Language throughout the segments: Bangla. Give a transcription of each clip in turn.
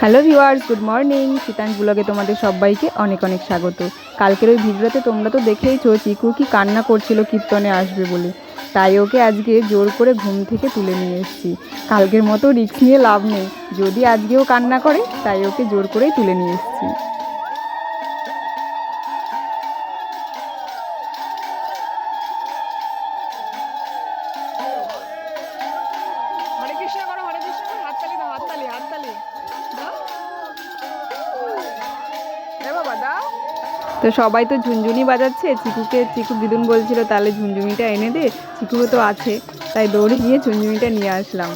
হ্যালো ভিউয়ার্স গুড মর্নিং শীতাঞ্জ ব্লগে তোমাদের সবাইকে অনেক অনেক স্বাগত। কালকের ওই ভিডিওতে তোমরা তো দেখেইছো, চিকু কি কান্না করছিল কীর্তনে আসবে বলে। তাই ওকে আজকে জোর করে ঘুম থেকে তুলে নিয়ে এসেছি। কালকের মতো রিক্স নিয়ে লাভ নেই। যদি আজকেও কান্না করে, তাই ওকে জোর করেই তুলে নিয়ে এসেছি। তো সবাই তো ঝুনঝুনি বাজাচ্ছে। চিকুকে, চিকু দিদুন বলছিল, তাহলে ঝুনঝুনিটা এনে দে চিকুও তো আছে। তাই দৌড়ে গিয়ে ঝুনঝুনিটা নিয়ে আসলাম।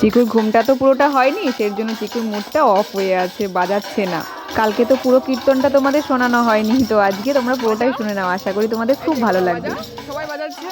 চিকুর ঘুমটা তো পুরোটা হয়নি, সেই জন্য চিকুর মুডটা অফ হয়ে আছে, বাজাচ্ছে না। কালকে তো পুরো কীর্তনটা তোমাদের শোনানো হয়নি, তো আজকে তোমরা পুরোটাই শুনে নাও। আশা করি তোমাদের খুব ভালো লাগবে। সবাই বাজাচ্ছে?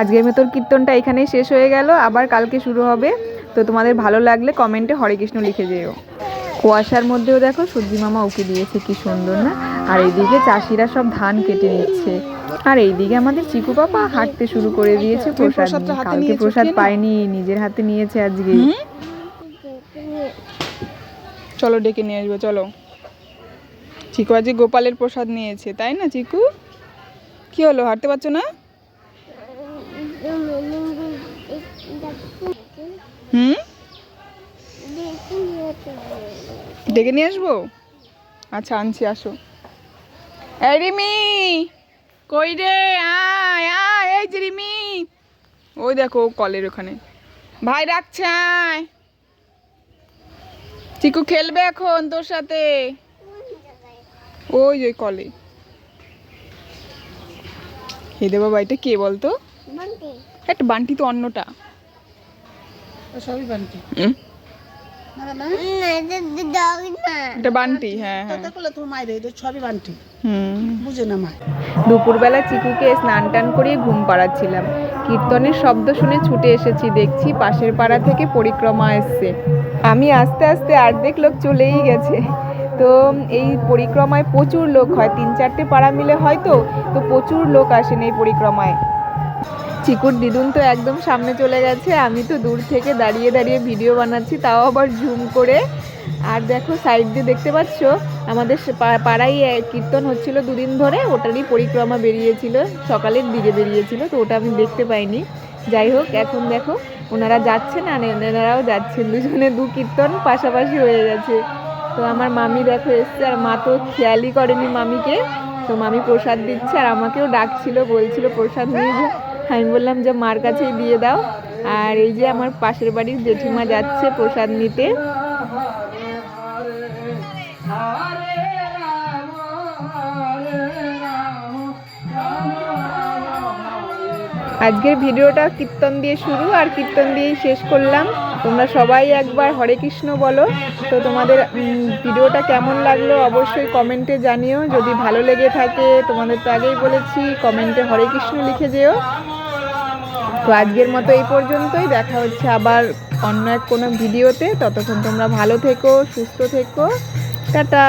আজকের মতন কীর্তনটা এখানেই শেষ হয়ে গেল। আবার কালকে শুরু হবে। তো তোমাদের ভালো লাগলে কমেন্টে হরে কৃষ্ণ লিখে যেও। কুয়াশার মধ্যেও দেখো সূর্যি মামা উকি দিয়েছে কি সুন্দর না? আর এইদিকে চাষিরা সব ধান কেটে নিচ্ছে। আর এইদিকে আমাদের চিকু পাপা হাঁটতে শুরু করে দিয়েছে প্রসাদ প্রসাদটা হাতে কালকে প্রসাদ পায়নি নিজের হাতে নিয়েছে আজকে। হুম? চলো ডেকে নিয়ে আসব চলো। চিকু আজকে গোপালের প্রসাদ নিয়েছে তাই না চিকু? কি হলো হাঁটতে পারছ না? হুম? ডেকে নিয়ে আসব? আচ্ছা আনছি আসো। এই রিমি কই রে? আয় আয় এই যে রিমি। ওই দেখো কলের ওখানে। ভাই রাখছে আয়। চিকু খেলবে এখন তোর সাথে। ওই ওই কলে। হেদে বাবা এটা কে বলতো? একটা বান্টি তো অন্যটা সবই বান্টি। হুম, না না। এটা বান্টি হ্যাঁ হ্যাঁ। দুপুরবেলা চিকুকে স্নান টান করিয়ে ঘুম পাড়াচ্ছিলাম। কীর্তনের শব্দ শুনে ছুটে এসেছি দেখছি পাশের পাড়া থেকে পরিক্রমা এসছে। আমি আস্তে আস্তে অর্ধেক লোক চলেই গেছে। তো এই পরিক্রমায় প্রচুর লোক হয় তিন চারটে পাড়া মিলে হয় তো? তো প্রচুর লোক আসেন এই পরিক্রমায়। চিকুর দিদুন তো একদম সামনে চলে গেছে, আমি তো দূর থেকে দাঁড়িয়ে দাঁড়িয়ে ভিডিও বানাচ্ছি, তাও আবার জুম করে। আর দেখো সাইড দিয়ে দেখতে পাচ্ছ, আমাদের পাড়ায় কীর্তন হচ্ছিল দুদিন ধরে, ওটারই পরিক্রমা বেরিয়েছিল, সকালের দিকে বেরিয়েছিল, তো ওটা আমি দেখতে পাইনি। যাই হোক, এখন দেখো, ওনারা যাচ্ছেন আর এনারাও যাচ্ছেন, দুজনে দু কীর্তন পাশাপাশি হয়ে গেছে। তো আমার মামি দেখো এসছে, আর মা তো খেয়ালই করেনি মামিকে। তো মামি প্রসাদ দিচ্ছে, আর আমাকেও ডাকছিল, বলছিল, প্রসাদ নিয়ে আমি বললাম যে মার কাছেই দিয়ে দাও। আর এই যে আমার পাশের বাড়ির জেঠিমা যাচ্ছে প্রসাদ নিতে। আজকের ভিডিওটা কীর্তন দিয়ে শুরু, আর কীর্তন দিয়েই শেষ করলাম। তোমরা সবাই একবার হরে কৃষ্ণ বলো। তো তোমাদের ভিডিওটা কেমন লাগল অবশ্যই কমেন্টে জানিও। যদি ভালো লেগে থাকে, তোমাদের তো আগেই বলেছি, কমেন্টে হরে কৃষ্ণ লিখে যেও। তো আজকের মতো এই পর্যন্তই। দেখা হচ্ছে আবার অন্য এক কোনো ভিডিওতে। ততক্ষণ তোমরা ভালো থেকো, সুস্থ থেকো। টাটা!